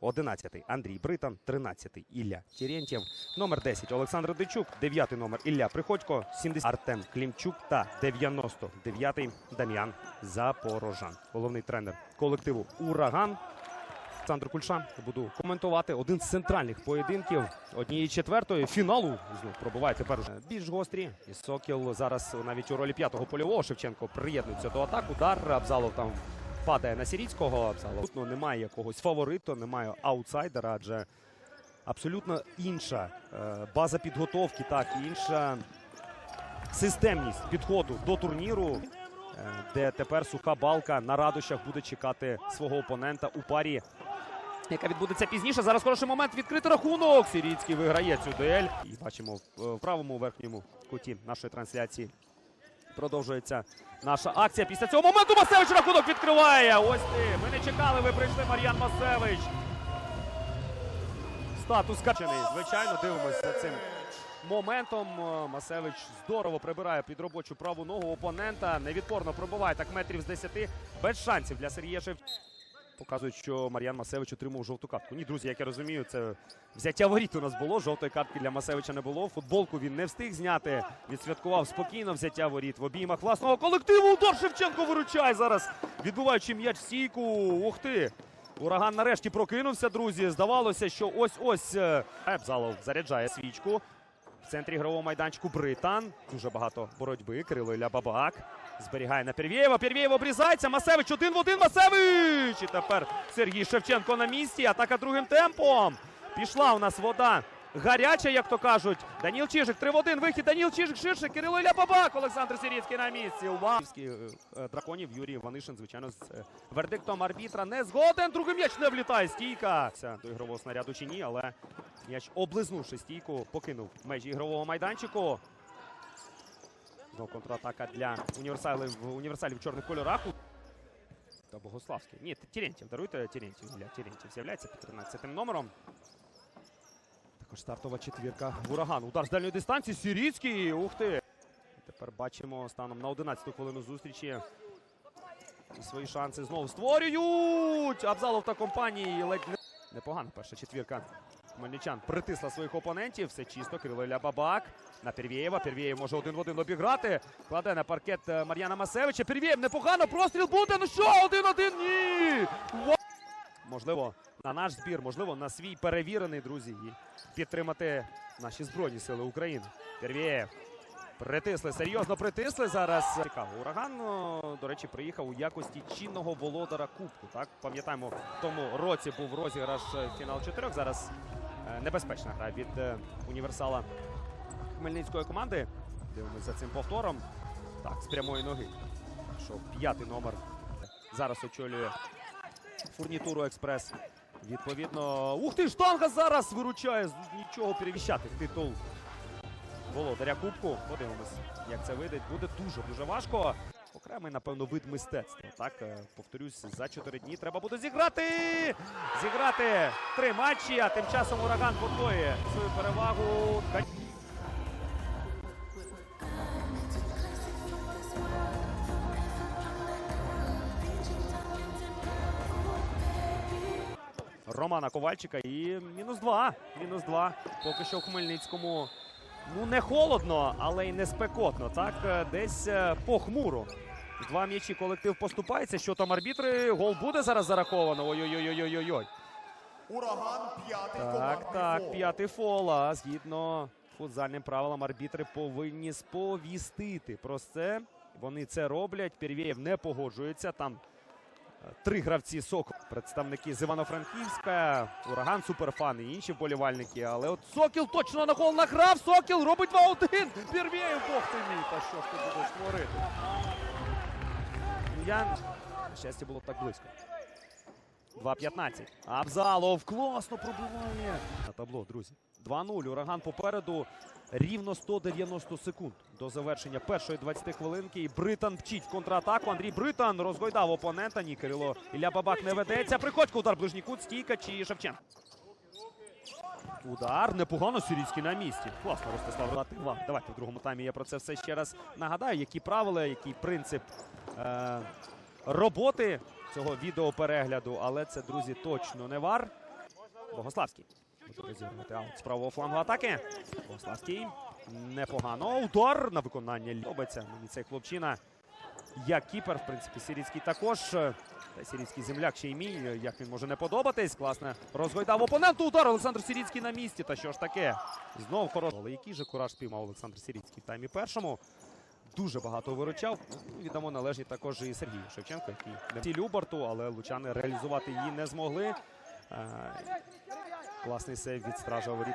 11 Андрій Британ, 13 Ілля Терентєв, номер 10 Олександр Дичук, 9 номер Ілля Приходько, 70 Артем Клімчук та 99 Дам'ян Запорожан. Головний тренер колективу Ураган. Олександр Кульша буду коментувати один з центральних поєдинків однієї четвертої фіналу. Знов пробуває тепер уже більш гострі. І Сокіл зараз навіть у ролі п'ятого польового Шевченко приєднується до атак. Удар Абзалов там падає на Сіріцького. Абзалов ну, немає якогось фавориту, немає аутсайдера, адже абсолютно інша е, база підготовки, так інша системність підходу до турніру. е, Де тепер суха балка на радощах буде чекати свого опонента у парі яка відбудеться пізніше. Зараз хороший момент відкрити рахунок. Сіріцький виграє цю дуель. І бачимо в в правому верхньому куті нашої трансляції. Продовжується наша акція. Після цього моменту Масевич рахунок відкриває. Ось ти. Ми не чекали. Ви прийшли, Мар'ян Масевич. Статус качений. Звичайно, дивимося за цим моментом. Масевич здорово прибирає під робочу праву ногу опонента. Невідпорно пробиває так метрів з 10. Без шансів для Сергія Шевченка. Показують, що Мар'ян Масевич отримав жовту картку. Ні, друзі, як я розумію, це взяття воріт у нас було. Жовтої картки для Масевича не було. Футболку він не встиг зняти. Відсвяткував спокійно взяття воріт в обіймах власного колективу. Удар Шевченко виручає зараз, відбуваючи м'яч стійку. Ух ти! Ураган нарешті прокинувся, друзі. Здавалося, що ось-ось Ебзалов заряджає свічку. В центрі ігрового майданчику Британ. Дуже багато боротьби. Кирило Ілля Бабак. Зберігає на Первєєва. Первєєв обрізається. Масевич один в один. Масевич! І тепер Сергій Шевченко на місці. Атака другим темпом. Пішла у нас вода. Гаряча, як то кажуть. Даніл Чижик, 3 в 1. Вихід. Даніл Чижик ширше. Кирило Ілля Бабак. Олександр Сіріцький на місці. Вау! Е, е, Драконів Юрій Ванишин, звичайно, з е, вердиктом арбітра не згоден. Другий м'яч не влітає. Стійка. Це до ігрового снаряду чи ні, але м'яч, облизнувши стійку, покинув межі ігрового майданчику. Знову контратака для універсалів, універсалів чорних кольорах. Та Богославський. Ні, Терентьєв, даруйте Терентьєв. Ілля Терентьєв з'являється під 13 номером. Також стартова четвірка ураган. Удар з дальньої дистанції. Сіріцький. Ух ти. Тепер бачимо станом на 11-ту хвилину зустрічі. Свої шанси знову створюють. Абзалов та компанії ледь не. Непогана перша четвірка. Хмельничан притисла своїх опонентів. Все чисто. Кирило Ілля Бабак. На Первєєва. Первєєв може один в один обіграти. Кладе на паркет е, Мар'яна Масевича. Первєєв непогано. Простріл буде. Ну що? Один-один. Ні. Можливо, на наш збір, можливо, на свій перевірений, друзі, і підтримати наші Збройні Сили України. Первєєв. Притисли, серйозно притисли зараз. Цікаво. Ураган, до речі, приїхав у якості чинного володара Кубку. Так, пам'ятаємо, в тому році був розіграш е, фінал чотирьох. Зараз небезпечна гра від е, універсала хмельницької команди. Дивимося за цим повтором. Так, з прямої ноги. Що п'ятий номер зараз очолює фурнітуру експрес. Відповідно, ух ти, штанга зараз виручає нічого перевіщати титул володаря Кубку. Подивимось, як це вийде. Буде дуже дуже важко. Окремий, напевно, вид мистецтва. Так, е, повторюсь, за чотири дні треба буде зіграти. Зіграти три матчі, а тим часом ураган подвоює свою перевагу. Романа Ковальчика і мінус два. Мінус два. Поки що в Хмельницькому. Ну, не холодно, але й не спекотно. Так, Е, десь е, похмуро. Два м'ячі колектив поступається. Що там арбітри? Гол буде зараз зараховано. Ой-ой-ой-ой-ой-ой. Ураган п'ятий Так, так, п'ятий фол. А згідно футзальним правилам, арбітри повинні сповістити про це. Вони це роблять. Пірвєєв не погоджується. Там е, три гравці Сокол, представники з Івано-Франківська, Ураган, Суперфан і інші вболівальники. Але от Сокіл точно на гол награв. Сокіл робить 2-1. Пірвєєв, бог ти мій. Та що ж ти будеш творити? Ну, На щастя, було так близько. 2-15. Абзалов класно пробиває. На табло, друзі. 2-0. Ураган попереду. Рівно 190 секунд до завершення першої 20 хвилинки. І Британ вчить контратаку. Андрій Британ розгойдав опонента. Ні, Кирило Ілля Бабак не ведеться. Приходько удар ближній кут, стійка чи Шевченко. Удар непогано Сірійський на місці. Класно, Ростислав Ратива. Давайте в другому таймі я про це все ще раз нагадаю. Які правила, який принцип е, роботи цього відеоперегляду, але це, друзі, точно не вар. Богославський. З правого флангу атаки. Богославський. Непогано. Удар на виконання. Лобиться мені цей хлопчина. Як кіпер, в принципі, сирійський також. Та сирійський земляк ще й мій. Як він може не подобатись. Класно розгойдав опоненту. Удар Олександр Сирійський на місці. Та що ж таке? Знов хороший. Але який же кураж спіймав Олександр Сирійський в таймі першому. Дуже багато виручав. Ну, Віддамо належні також і Сергію Шевченко, який не ті Любарту, але лучани реалізувати її не змогли. Е, Класний сейв від стража воріт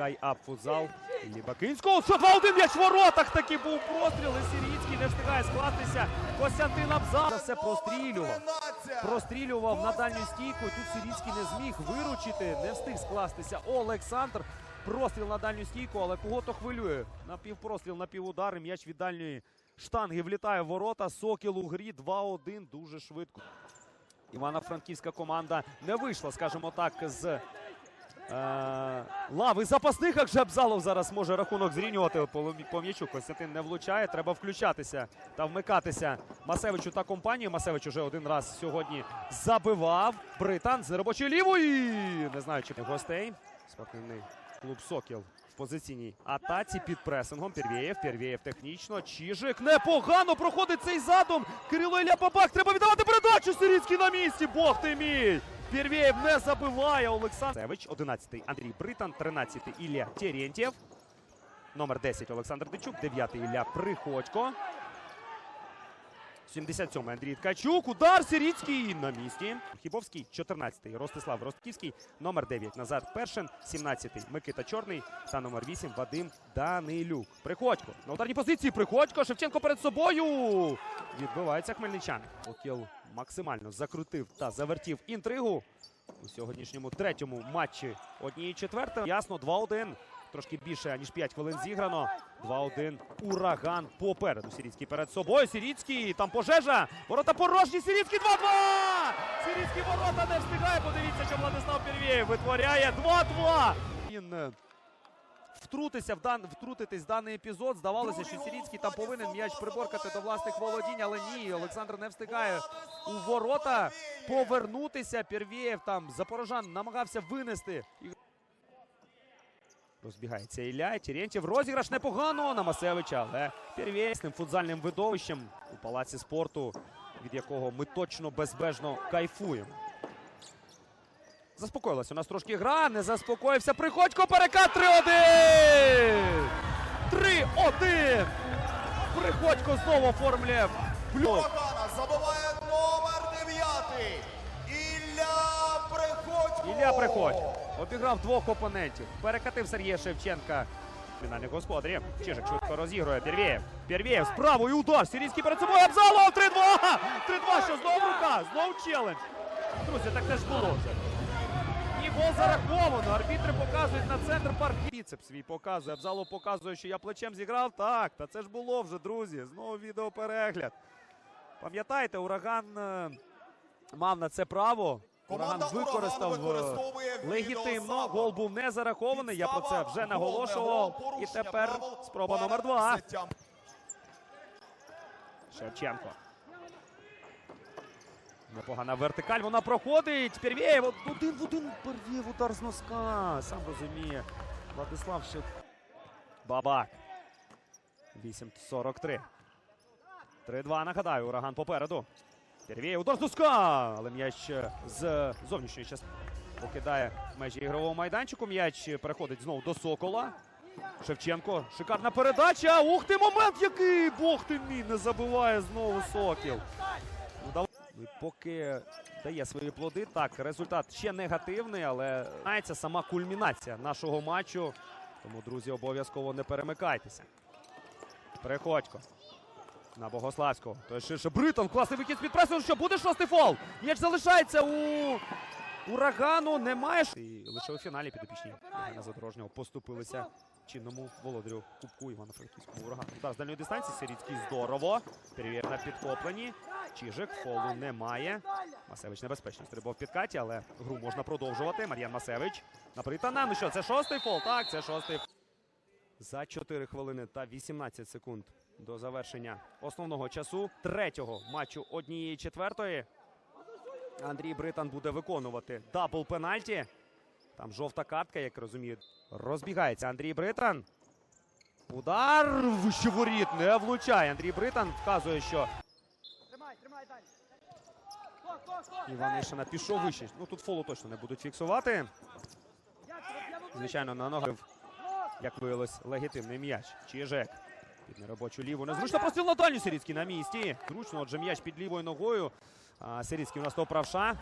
Up футзал. Іллі Бакинського. Що 2-1 м'яч в воротах. Такий був простріл. І Сирійський не встигає скластися. Костянтин Абзал. Все прострілював. Прострілював на дальню стійку. і Тут Сирійський не зміг виручити. Не встиг скластися. Олександр. Простріл на дальню стійку, але кого то хвилює. Напівпростріл, напівудар. і М'яч від дальньої штанги влітає в ворота. Сокіл у грі 2-1. Дуже швидко. Івано-Франківська команда не вийшла, скажімо так, з лави запасних. Як же Абзалов зараз може рахунок зрівнювати по, м'ячу. Костянтин не влучає. Треба включатися та вмикатися Масевичу та компанію. Масевич уже один раз сьогодні забивав. Британ з робочої лівої. Не знаю, чи гостей. Спортивний клуб Сокіл в позиційній атаці під пресингом. Пірвєєв, Пірвєєв технічно. Чижик непогано проходить цей задум. Кирило Ілля Бабак. Треба віддавати передачу. Сирійський на місці. Бог ти мій. Пірвєєв не забиває. Олександр Севич, 11-й Андрій Британ, 13-й Ілля Терєнтєв. Номер 10 Олександр Дичук, 9-й Ілля Приходько. 77-й Андрій Ткачук. Удар Сирійський на місці. Хібовський, 14-й Ростислав Ростківський, номер 9 Назар Першин, 17-й Микита Чорний та номер 8 Вадим Данилюк. Приходько. На ударній позиції Приходько. Шевченко перед собою. Відбивається хмельничани. Окіл максимально закрутив та завертів інтригу у сьогоднішньому третьому матчі однієї четвертої. Ясно, 2-1. Трошки більше ніж 5 хвилин зіграно. 2-1. Ураган попереду. Сіріцький перед собою. Сіріцький. Там пожежа. Ворота порожні. Сіріцький 2-2. Сіріцький ворота не встигає. Подивіться, що Владислав Пірвєєв витворяє 2-2. Він е, втрутися в дан... втрутитись в даний епізод. Здавалося, що Сіріцький там повинен м'яч приборкати до власних володінь, але ні. Олександр не встигає у ворота повернутися. Пірвєєв там Запорожан намагався винести. Розбігається Ілля. Терентєв розіграш непогано на Масевича, але тим футзальним видовищем у палаці спорту, від якого ми точно безбежно кайфуємо. Заспокоїлася у нас трошки гра, не заспокоївся. Приходько перекат 3-1! 3-1! Приходько знову оформлює забиває номер 9. Ілля Приходько. Ілля Приходько обіграв двох опонентів. Перекатив Сергія Шевченка. Фінальних господарів. Чижик швидко розігрує. Пірвєєв. Пірвєєв з правою удар. Сирійський перед собою. Абзалов 3-2! 3-2. Що знову рука? Знову челендж. Друзі, так теж було. І гол зараховано. Арбітри показують на центр парк. Біцеп свій показує. Абзалов показує, що я плечем зіграв. Так, та це ж було вже, друзі. Знову відеоперегляд. Пам'ятаєте, ураган е, мав на це право. Ураган використав е, легітимно. Гол був не зарахований. Я про це вже наголошував. І тепер спроба номер два. Шевченко. Непогана вертикаль. Вона проходить. Пірвєєв от один в один. Пірвєєв удар з носка. Сам розуміє. Владислав ще. Бабак. 8.43. 3-2. Нагадаю, ураган попереду. Пірвєєв удар з носка. Але м'яч е, з зовнішньої частини покидає межі ігрового майданчику. М'яч переходить знову до Сокола. Шевченко. Шикарна передача. Ух ти, момент який! Бог ти мій! Не забиває знову Сокіл. Ну, дав- поки дає свої плоди. Так, результат ще негативний, але знається сама кульмінація нашого матчу. Тому, друзі, обов'язково не перемикайтеся. Приходько. На Богославського. Той ширше Бритон. Класний вихід з-під пресу. Що буде шостий фол? М'яч залишається у урагану. Немає. І лише у фіналі підопічні Євгена Задорожнього поступилися чинному володарю Кубку Івано-Франківського урагану. Удар з дальньої дистанції. Сиріцький здорово. Перевір на підхопленні. Чижик. Фолу немає. Масевич небезпечно стрибав в підкаті, але гру можна продовжувати. Мар'ян Масевич. На Британа. Ну що, це шостий фол? Так, це шостий. За 4 хвилини та 18 секунд до завершення основного часу третього матчу однієї четвертої. Андрій Британ буде виконувати дабл пенальті. Там жовта картка, як розумію. Розбігається Андрій Британ. Удар вище воріт не влучає. Андрій Британ вказує, що Тримай, тримай далі. Іванишина пішов вище. Ну тут фолу точно не будуть фіксувати. Звичайно, на ногах, як виявилось, легітимний м'яч. Чижек. Під нерабочу ліву. Незручно простріл на дальню Сиріцький на місці. Зручно, отже, м'яч під лівою ногою. А, Сиріцький у нас то правша.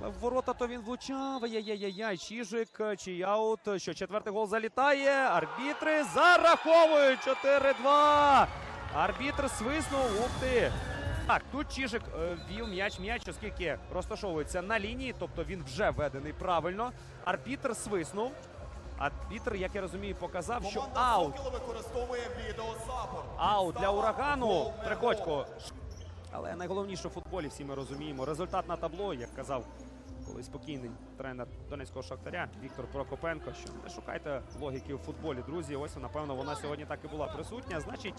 Але в ворота то він влучав. Ай-яй-яй-яй. Чижик, чий аут. Що четвертий гол залітає. Арбітри зараховують 4-2. Арбітр свиснув. Ух ти. Так, тут Чижик е, ввів м'яч, м'яч, оскільки розташовується на лінії, тобто він вже введений правильно. Арбітр свиснув. Арбітр, як я розумію, показав, що аут. Використовує відеозапор. Аут для урагану. Приходько. Але найголовніше в футболі всі ми розуміємо. Результат на табло, як казав колись спокійний тренер Донецького Шахтаря Віктор Прокопенко. Що не шукайте логіки в футболі, друзі. Ось напевно вона сьогодні так і була присутня. Значить,